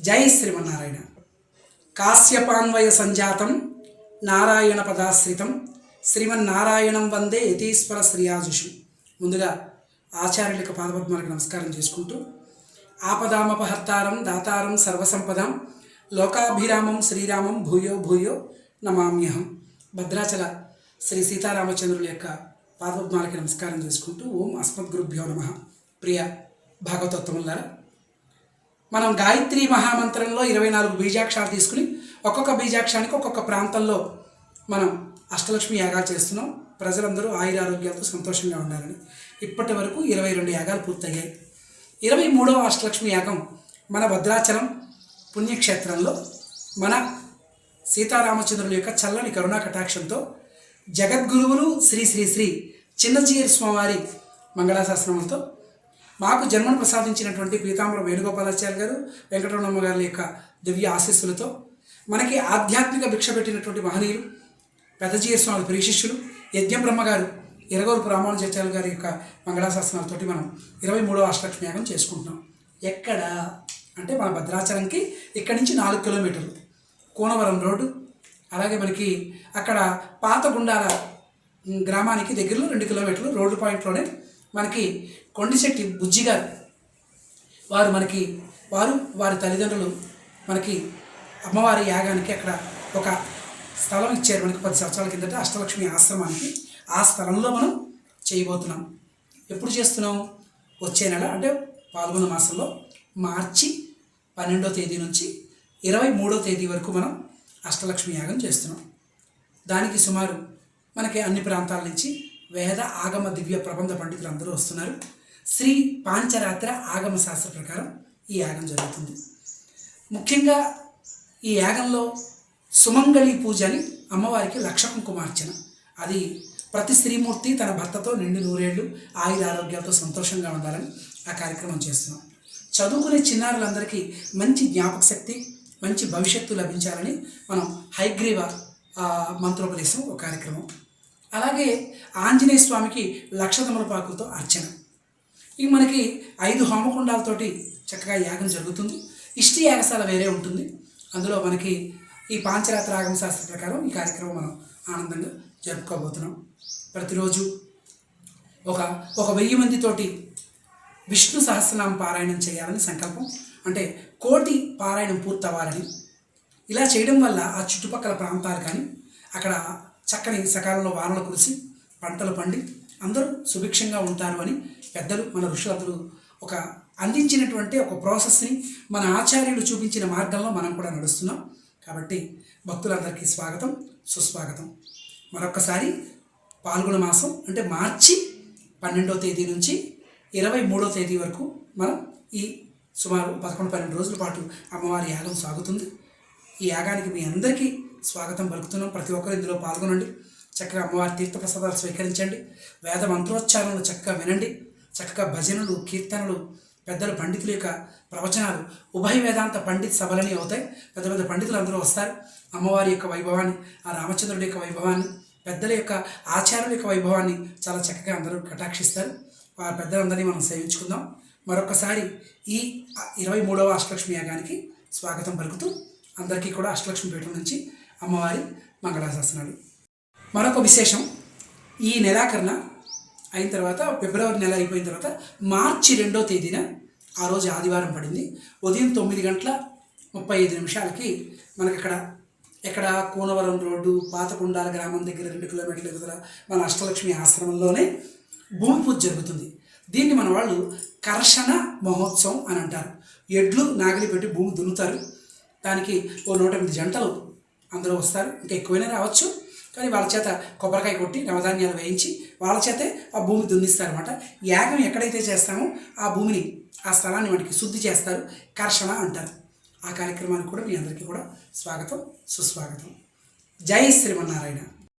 జై శ్రీమన్నారాయణ. కాశ్యపాన్వయ సంజాతం నారాయణ పదాశ్రితం. శ్రీమన్నారాయణం వందే యతీశ్వర శ్రీయాజుషు ముందుగా ఆచార్యులకు పాదపద్మాలకు నమస్కారం చేసుకుంటూ ఆపదామపహర్తారం దాతారం సర్వసంపదం లోకాభిరామం శ్రీరామం భూయో భూయో నమామ్యహం. భద్రాచల శ్రీ సీతారామచంద్రుల యొక్క పాదపద్మాలకి నమస్కారం చేసుకుంటూ ఓం అస్మద్గురుభ్యో నమ. ప్రియ భాగవతోత్తములారా మనం గాయత్రి మహామంత్రంలో ఇరవై నాలుగు బీజాక్షరాలు తీసుకుని ఒక్కొక్క బీజాక్షానికి ఒక్కొక్క ప్రాంతంలో మనం అష్టలక్ష్మి యాగాలు చేస్తున్నాం. ప్రజలందరూ ఆయురారోగ్యాలతో సంతోషంగా ఉండాలని. ఇప్పటి వరకు ఇరవై రెండు యాగాలు పూర్తయ్యాయి. ఇరవై మూడవ అష్టలక్ష్మి యాగం మన భద్రాచలం పుణ్యక్షేత్రంలో మన సీతారామచంద్రుల యొక్క చల్లని కరుణా కటాక్షంతో జగద్గురువులు శ్రీ శ్రీ శ్రీ చిన్నచీర స్వామివారి మంగళాశాస్త్రములతో మాకు జన్మను ప్రసాదించినటువంటి పీతాంబర వేణుగోపాలాచార్య గారు వెంకటరమణమ్మ గారి యొక్క దివ్య ఆశీస్సులతో మనకి ఆధ్యాత్మిక భిక్ష పెట్టినటువంటి మహనీయులు పెద్దజీయ స్వామి ప్రియశిష్యులు యజ్ఞ బ్రహ్మ గారు ఎరగోరు రామానుజాచార్య గారి యొక్క మంగళాశాసనాలతోటి మనం ఇరవై మూడవ అష్టలక్ష్మి యాగం చేసుకుంటున్నాం. ఎక్కడ? అంటే మన భద్రాచలంకి ఇక్కడి నుంచి నాలుగు కిలోమీటర్లు. కోనవరం రోడ్డు అలాగే మనకి అక్కడ పాత గుండాల గ్రామానికి దగ్గరలో రెండు కిలోమీటర్లు రోడ్డు పాయింట్లోనే మనకి కొండిశెట్టి బుజ్జి గారు వారు మనకి వారు వారి తల్లిదండ్రులు మనకి అమ్మవారి యాగానికి అక్కడ ఒక స్థలం ఇచ్చారు. మనకి పది సంవత్సరాల కిందట అష్టలక్ష్మి ఆశ్రమానికి. ఆ స్థలంలో మనం చేయబోతున్నాం. ఎప్పుడు చేస్తున్నాం? వచ్చే నెల అంటే పాల్గొన మాసంలో మార్చి పన్నెండో తేదీ నుంచి ఇరవై మూడో తేదీ వరకు మనం అష్టలక్ష్మి యాగం చేస్తున్నాం. దానికి సుమారు మనకి అన్ని ప్రాంతాల నుంచి వేద ఆగమ దివ్య ప్రబంధ పండితులు అందరూ వస్తున్నారు. శ్రీ పాంచరాత్ర ఆగమ శాస్త్ర ప్రకారం ఈ యాగం జరుగుతుంది. ముఖ్యంగా ఈ యాగంలో సుమంగళి పూజ అని అమ్మవారికి లక్ష కుంకుమార్చన అది ప్రతి స్త్రీమూర్తి తన భర్తతో నిండు నూరేళ్ళు ఆయుర ఆరోగ్యాలతో సంతోషంగా ఉండాలని ఆ కార్యక్రమం చేస్తున్నాం. చదువుకునే చిన్నారులందరికీ మంచి జ్ఞాపక శక్తి మంచి భవిష్యత్తు లభించాలని మనం హైగ్రీవ మంత్రోపదేశం ఒక కార్యక్రమం అలాగే ఆంజనేయ స్వామికి లక్ష తమలపాకులతో అర్చన. ఇక మనకి ఐదు హోమకుండాలతోటి చక్కగా యాగం జరుగుతుంది. ఇష్టి యాగశాల వేరే ఉంటుంది. అందులో మనకి ఈ పాంచరాత్ర ఆగమ శాస్త్ర ప్రకారం ఈ కార్యక్రమం మనం ఆనందంగా జరుపుకోబోతున్నాం. ప్రతిరోజు ఒక ఒక వెయ్యి మందితోటి విష్ణు సహస్రనామ పారాయణం చేయాలని సంకల్పం. అంటే కోటి పారాయణం పూర్తవ్వాలని ఇలా చేయడం వల్ల ఆ చుట్టుపక్కల ప్రాంతాలు కానీ అక్కడ చక్కని సకాలంలో వానలు కురిసి పంటలు పండి అందరూ సుభిక్షంగా ఉంటారు అని పెద్దలు మన ఋషులందరూ ఒక అందించినటువంటి ఒక ప్రాసెస్ని మన ఆచార్యులు చూపించిన మార్గంలో మనం కూడా నడుస్తున్నాం. కాబట్టి భక్తులందరికీ స్వాగతం సుస్వాగతం. మరొకసారి పాల్గొన మాసం అంటే మార్చి పన్నెండో తేదీ నుంచి ఇరవై మూడో తేదీ వరకు మనం ఈ సుమారు పదకొండు పన్నెండు రోజుల పాటు అమ్మవారి యాగం సాగుతుంది. ఈ యాగానికి మీ అందరికీ స్వాగతం పలుకుతున్నాం. ప్రతి ఒక్కరు ఇందులో పాల్గొనండి. చక్కగా అమ్మవారి తీర్థప్రసాదాలు స్వీకరించండి. వేద మంత్రోచ్చారణలు చక్కగా వినండి. చక్కగా భజనలు కీర్తనలు పెద్దల పండితుల యొక్క ప్రవచనాలు ఉభయ వేదాంత పండిత్ సభలని అవుతాయి. పెద్ద పెద్ద పండితులు అందరూ వస్తారు. అమ్మవారి యొక్క వైభవాన్ని ఆ రామచంద్రుడి యొక్క వైభవాన్ని పెద్దల యొక్క ఆచార్యుల యొక్క వైభవాన్ని చాలా చక్కగా అందరూ కటాక్షిస్తారు. ఆ పెద్దలందరినీ మనం సేవించుకుందాం. మరొకసారి ఈ ఇరవై మూడవ అష్టలక్ష్మి యాగానికి స్వాగతం పలుకుతూ అందరికీ కూడా అష్టలక్ష్మి పీఠం నుంచి అమ్మవారి మంగళాశాసనాలు. మరొక విశేషం ఈ నెలాఖరున అయిన తర్వాత ఫిబ్రవరి నెల అయిపోయిన తర్వాత మార్చి రెండో తేదీన ఆ రోజు ఆదివారం పడింది. ఉదయం తొమ్మిది గంటల ముప్పై ఐదు నిమిషాలకి మనకి అక్కడ ఎక్కడ కోనవరం రోడ్డు పాతకుండాల గ్రామం దగ్గర రెండు కిలోమీటర్ల దగ్గర మన అష్టలక్ష్మి ఆశ్రమంలోనే భూమి పూజ జరుగుతుంది. దీన్ని మన వాళ్ళు కర్షణ మహోత్సవం అని అంటారు. ఎడ్లు నాగలి పెట్టి భూమి దున్నుతారు. దానికి ఓ నూట ఎనిమిది జంటలు అందరూ వస్తారు. ఇంకా ఎక్కువైనా రావచ్చు. కానీ వాళ్ళ చేత కొబ్బరికాయ కొట్టి నవధాన్యాలు వేయించి వాళ్ళ చేతే ఆ భూమి దున్నిస్తారనమాట యాగం ఎక్కడైతే చేస్తామో ఆ భూమిని ఆ స్థలాన్ని వాటికి శుద్ధి చేస్తారు. కర్షణ అంటారు. ఆ కార్యక్రమానికి కూడా మీ అందరికీ కూడా స్వాగతం సుస్వాగతం. జై శ్రీమన్నారాయణ.